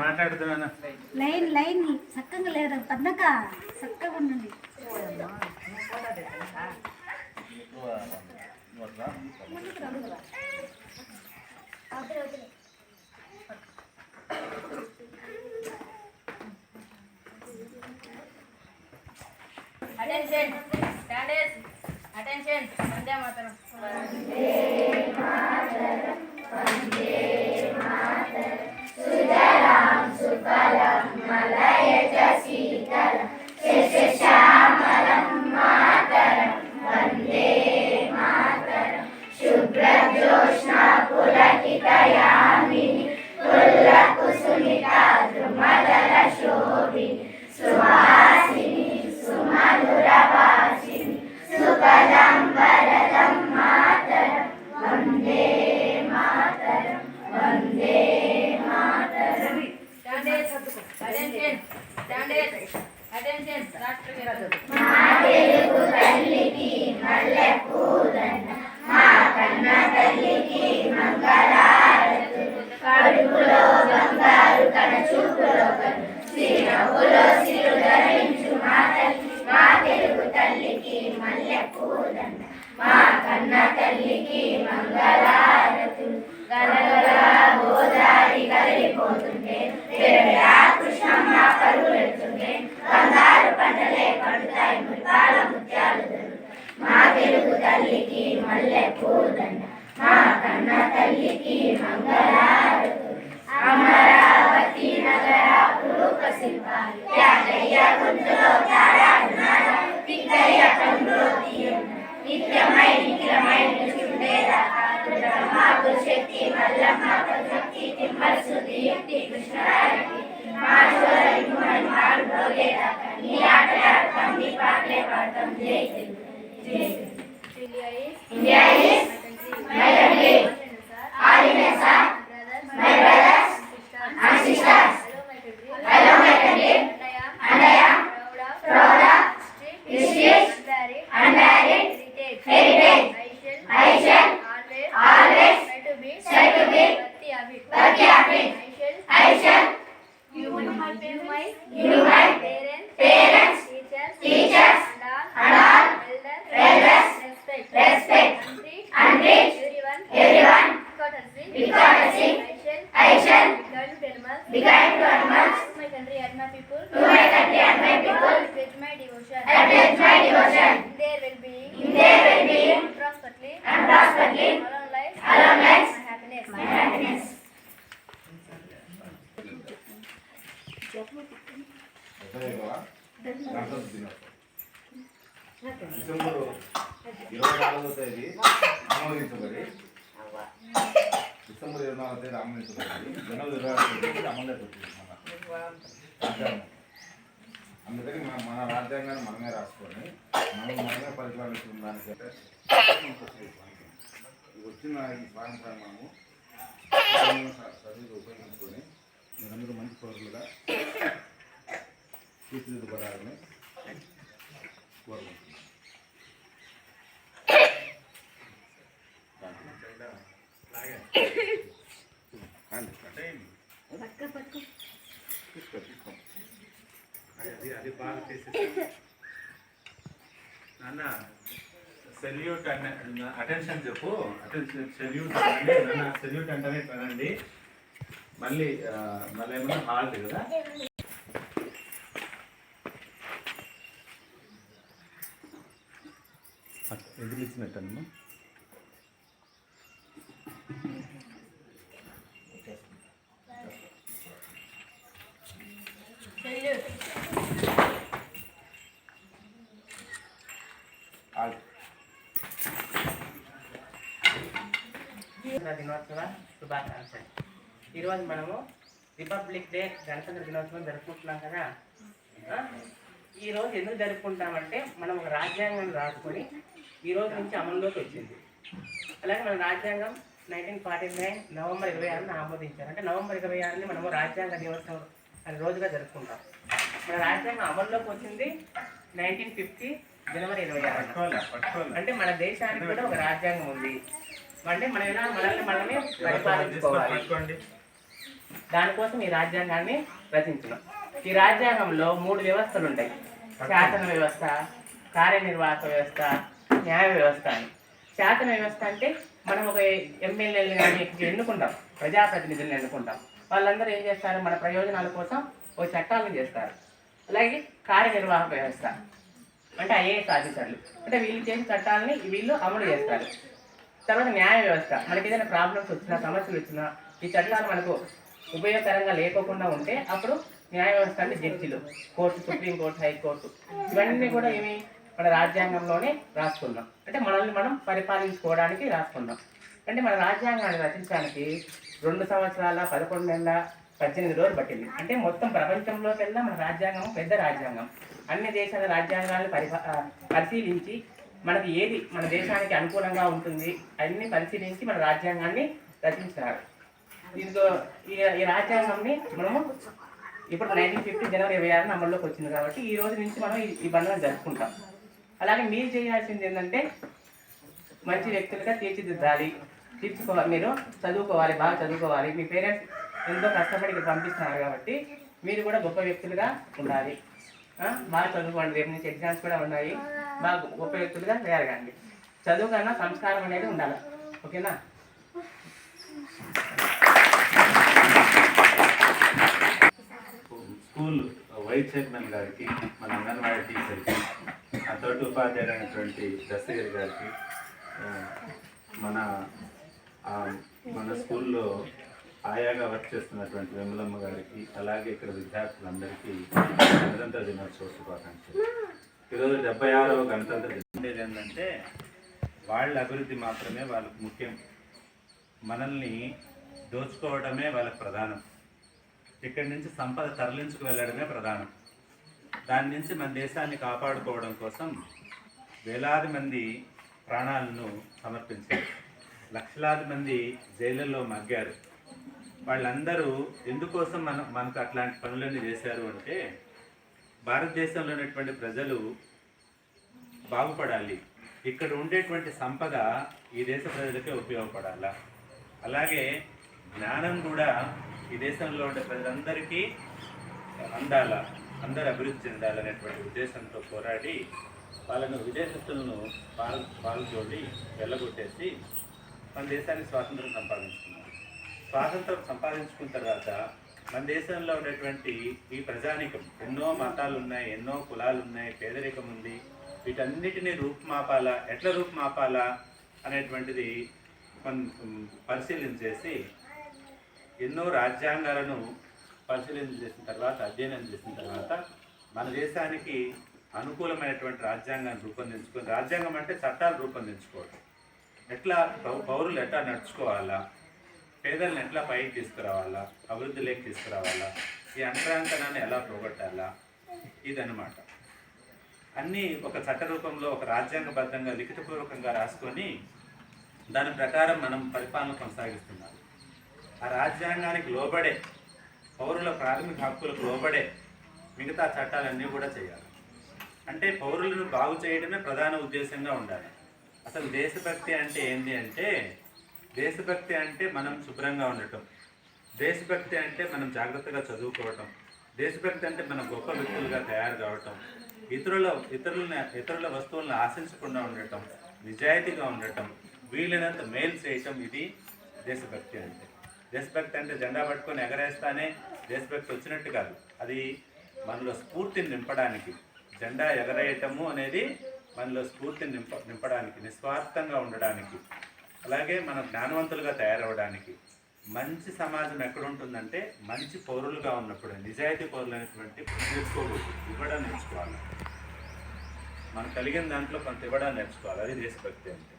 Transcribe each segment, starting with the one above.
మాట్లాడుతున్నాను line line చక్కగా లేదు. పద్మక చక్కగా ఉండండి. అటెన్షన్ స్టాండర్స్ అటెన్షన్ వందే మాతరం స్టాండర్స్ అడుగులో బంగారు కన చూపులో సిరవులో సిరు ధరించు మా తల్లి మా తెలుగు తల్లికి మల్లె పూదండ మా కన్న తల్లికి మంగళారతులు గలగల గోదారి కదిలిపోతుంటే బంగారు పంటలే పండుతాయి ముత్యాల మా తెలుగు తల్లికి మల్లె పూదండ. మా India is my country. All Indians are my brothers and sisters. Hello, my country. And I am proud of history and married heritage. I shall always try to be worthy of it. I shall give my parents, teachers, and all elders respect and treat everyone with courtesy. I shall be kind to animals, my country and my people. to my country and my people. I pledge my devotion. I pledge my devotion In their well-being. in their well-being Prosperly. and prosperly Along life. along life My happiness. my happiness. December ఇరవై నాలుగవ తేదీ ఆమోదించబడి December ఇరవై నాలుగవ తేదీ ఆమోదించబడి జనవరి ఇరవై ఆరు తేదీ అమల్లోకి వచ్చింది రాజ్యాంగం అందుకని మన మన రాజ్యాంగాన్ని మనమే రాసుకొని మనం మనమే పరిపాలిస్తున్న దానికంటే వచ్చిన స్వాతంత్రాన్ని మనము చదువులు ఉపయోగించుకొని మీరందరూ మంచి పౌరులుగా తీర్చిదిద్దబడాలని కోరుకుంటున్నాను. తీసుకో తీసుకో అది అది బాగా తీసేసి నాన్న సెల్యూట్ అనే అటెన్షన్ చెప్పు. అటెన్షన్ సెల్యూట్ అంటే నాన్న సెల్యూట్ అంటేనే కదండి మళ్ళీ మళ్ళీ ఏమన్నా హాల్ట్ కదా? ఎదురు ఇచ్చినట్టమ్మా? దినోత్సవ శుభాకాంక్షలు. ఈరోజు మనము రిపబ్లిక్ డే గణతంత్ర దినోత్సవం జరుపుకుంటున్నాం కదా? ఆ? ఈ రోజు ఎందుకు జరుపుకుంటామంటే మనం ఒక రాజ్యాంగం రాసుకొని ఈ రోజు నుంచి అమల్లోకి వచ్చింది. అలాగే మన రాజ్యాంగం నైన్టీన్ ఫార్టీ నైన్ నవంబర్ ఇరవై ఆరున ఆమోదించారు. అంటే నవంబర్ ఇరవై ఆరుని మనము రాజ్యాంగ దినోత్సవం అనే రోజుగా జరుపుకుంటాం. మన రాజ్యాంగం అమల్లోకి వచ్చింది నైన్టీన్ ఫిఫ్టీ జనవరి ఇరవై ఆరు అంటే మన దేశానికి కూడా ఒక రాజ్యాంగం ఉంది. అంటే మనం ఎలా మనల్ని మనమే పరిపాలించుకోవాలి. దానికోసం ఈ రాజ్యాంగాన్ని రచించినాం. ఈ రాజ్యాంగంలో మూడు వ్యవస్థలు ఉంటాయి. శాసన వ్యవస్థ కార్యనిర్వాహక వ్యవస్థ న్యాయ వ్యవస్థ అని. శాసన వ్యవస్థ అంటే మనం ఒక ఎమ్మెల్యేలు కానీ ఎన్నుకుంటాం. ప్రజాప్రతినిధులను ఎన్నుకుంటాం. వాళ్ళందరూ ఏం చేస్తారు? మన ప్రయోజనాల కోసం ఓ చట్టాలను చేస్తారు. అలాగే కార్యనిర్వాహక వ్యవస్థ. అంటే ఐఏఎస్ ఆఫీసర్లు. అంటే వీళ్ళు చేసిన చట్టాలని వీళ్ళు అమలు చేస్తారు. తర్వాత న్యాయ వ్యవస్థ. మనకి ఏదైనా ప్రాబ్లమ్స్ వచ్చినా సమస్యలు వచ్చినా ఈ చట్టాలు మనకు ఉపయోగకరంగా లేకోకుండా ఉంటే అప్పుడు న్యాయ వ్యవస్థ అంటే జడ్జిలు. కోర్టు సుప్రీం కోర్టు హైకోర్టు ఇవన్నీ కూడా ఏమి మన రాజ్యాంగంలోనే రాసుకున్నాం. అంటే మనల్ని మనం పరిపాలించుకోవడానికి రాసుకున్నాం. అంటే మన రాజ్యాంగాన్ని రచించడానికి రెండు సంవత్సరాల పదకొండు నెలల పద్దెనిమిది రోజులు పట్టింది. అంటే మొత్తం ప్రపంచంలోకి వెళ్ళినా మన రాజ్యాంగం పెద్ద రాజ్యాంగం. అన్ని దేశాల రాజ్యాంగాలను పరిపా పరిశీలించి మనకి ఏది మన దేశానికి అనుకూలంగా ఉంటుంది అన్ని పరిశీలించి మన రాజ్యాంగాన్ని రచించారు. దీంతో ఈ రాజ్యాంగాన్ని రాజ్యాంగంని మనము ఇప్పుడు నైన్టీన్ ఫిఫ్టీ జనవరి ఇరవై ఆరున అమల్లోకి వచ్చింది కాబట్టి ఈ రోజు నుంచి మనం ఈ- ఈ జరుపుకుంటాం. అలాగే మీరు చేయాల్సింది ఏంటంటే మంచి వ్యక్తులుగా తీర్చిదిద్దాలి. తీర్చుకోవాలి మీరు చదువుకోవాలి బాగా చదువుకోవాలి. మీ పేరెంట్స్ ఎంతో కష్టపడి ఇక్కడ పంపిస్తున్నారు కాబట్టి మీరు కూడా గొప్ప వ్యక్తులుగా ఉండాలి. బాగా చదువుకోండి రేపు నుంచి ఎగ్జామ్స్ కూడా ఉన్నాయి. బాగా ఉపయుక్తులుగా తయారగండి తయారు చదువు కన్నా సంస్కారం అనేది ఉండాలి. ఓకేనా? స్కూల్ వైస్ చైర్మన్ గారికి మన అంగన్వాడీ టీచర్కి ఆ తోటి ఉపాధ్యాయులైనటువంటి అయినటువంటి దస్తగిరి గారికి మన మన స్కూల్లో ఆయాగా వర్క్ చేస్తున్నటువంటి వెములమ్మ గారికి అలాగే ఇక్కడ విద్యార్థులందరికీ గణతంత్ర దినోత్సవ శుభాకాంక్షలు. ఈరోజు డెబ్బై ఆరవ గణతంత్ర దినం. ఉండేది ఏంటంటే వాళ్ళ అభివృద్ధి మాత్రమే వాళ్ళకు ముఖ్యం. మనల్ని దోచుకోవడమే వాళ్ళకి ప్రధానం. ఇక్కడి నుంచి సంపద తరలించుకు వెళ్ళడమే ప్రధానం. దాని నుంచి మన దేశాన్ని కాపాడుకోవడం కోసం వేలాది మంది ప్రాణాలను సమర్పించారు. లక్షలాది మంది జైళ్ళల్లో మగ్గారు. వాళ్ళందరూ ఎందుకోసం మన మనకు అట్లాంటి పనులన్నీ చేశారు అంటే భారతదేశంలో ఉన్నటువంటి ప్రజలు బాగుపడాలి. ఇక్కడ ఉండేటువంటి సంపద ఈ దేశ ప్రజలకే ఉపయోగపడాలా? అలాగే జ్ఞానం కూడా ఈ దేశంలో ఉండే ప్రజలందరికీ అందాల అందరూ అభివృద్ధి చెందాలనేటువంటి ఉద్దేశంతో పోరాడి వాళ్ళను విదేశస్తులను పాల్ పాల్గొని వెళ్ళగొట్టేసి మన దేశానికి స్వాతంత్రం సంపాదించుకున్నారు. స్వాతంత్రం సంపాదించుకున్న తర్వాత మన దేశంలో ఉన్నటువంటి ఈ ప్రజానికం ఎన్నో మతాలు ఉన్నాయి ఎన్నో కులాలు ఉన్నాయి పేదరికం ఉంది. వీటన్నిటిని రూపుమాపాలా ఎట్లా రూపుమాపాలా అనేటువంటిది కొన్ పరిశీలన చేసి ఎన్నో రాజ్యాంగాలను పరిశీలన చేసిన తర్వాత అధ్యయనం చేసిన తర్వాత మన దేశానికి అనుకూలమైనటువంటి రాజ్యాంగాన్ని రూపొందించుకొని రాజ్యాంగం అంటే చట్టాలు రూపొందించుకోవడం. ఎట్లా పౌ- పౌరులు ఎట్లా నడుచుకోవాలా పేదలను ఎట్లా పైకి తీసుకురావాలా? అభివృద్ధిలోకి తీసుకురావాలా? ఈ అంతరాంతనాన్ని ఎలా పోగొట్టాలా? ఇదనమాట అన్నీ ఒక చట్ట రూపంలో ఒక రాజ్యాంగబద్ధంగా లిఖితపూర్వకంగా రాసుకొని దాని ప్రకారం మనం పరిపాలన కొనసాగిస్తున్నాం. ఆ రాజ్యాంగానికి లోబడే పౌరుల ప్రాథమిక హక్కులకు లోబడే మిగతా చట్టాలన్నీ కూడా చేయాలి. అంటే పౌరులను బాగు చేయడమే ప్రధాన ఉద్దేశంగా ఉండాలి. అసలు దేశభక్తి అంటే ఏంటి అంటే దేశభక్తి అంటే మనం శుభ్రంగా ఉండటం. దేశభక్తి అంటే మనం జాగ్రత్తగా చదువుకోవటం. దేశభక్తి అంటే మనం గొప్ప వ్యక్తులుగా తయారు కావటం. ఇతరుల ఇతరులని ఇతరుల వస్తువులను ఆశించకుండా ఉండటం నిజాయితీగా ఉండటం వీలైనంత మేలు చేయటం ఇది దేశభక్తి అంటే. దేశభక్తి అంటే జెండా పట్టుకొని ఎగరేస్తానే దేశభక్తి వచ్చినట్టు కాదు. అది మనలో స్ఫూర్తిని నింపడానికి జెండా ఎగరేయటము అనేది మనలో స్ఫూర్తిని నింప నింపడానికి నిస్వార్థంగా ఉండడానికి అలాగే మనం జ్ఞానవంతులుగా తయారవడానికి మంచి సమాజం ఎక్కడ ఉంటుందంటే మంచి పౌరులుగా ఉన్నప్పుడు నిజాయితీ పౌరులు అనేటువంటి నేర్చుకోకూడదు. ఇవ్వడం నేర్చుకోవాలి. మనం కలిగిన దాంట్లో కొంత ఇవ్వడం నేర్చుకోవాలి. అది దేశభక్తి అంటే.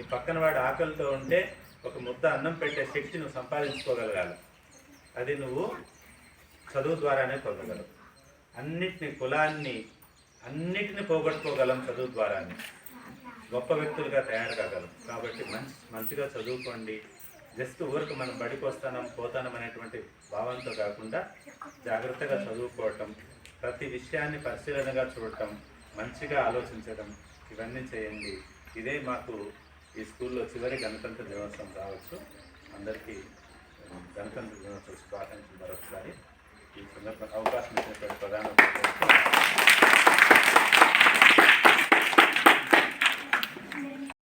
ఈ పక్కన వాడు ఆకలితో ఉంటే ఒక ముద్ద అన్నం పెట్టే శక్తి నువ్వు సంపాదించుకోగలగాలి. అది నువ్వు చదువు ద్వారానే పొందగలవు. అన్నిటిని కులాన్ని అన్నిటిని పోగొట్టుకోగలం చదువు ద్వారానే. గొప్ప వ్యక్తులుగా తయారు కాగలం. కాబట్టి మంచి మంచిగా చదువుకోండి. జస్ట్ ఊరికి మనం బడికి వస్తానం పోతానం అనేటువంటి భావంతో కాకుండా జాగ్రత్తగా చదువుకోవటం ప్రతి విషయాన్ని పరిశీలనగా చూడటం మంచిగా ఆలోచించడం ఇవన్నీ చేయండి. ఇదే మాకు ఈ స్కూల్లో చివరి గణతంత్ర దినోత్సవం రావచ్చు అందరికీ గణతంత్ర దినోత్సవ శుభాకాంక్షలు మరొకసారి. ఈ సందర్భంగా అవకాశం ఇచ్చినటువంటి ప్రధాన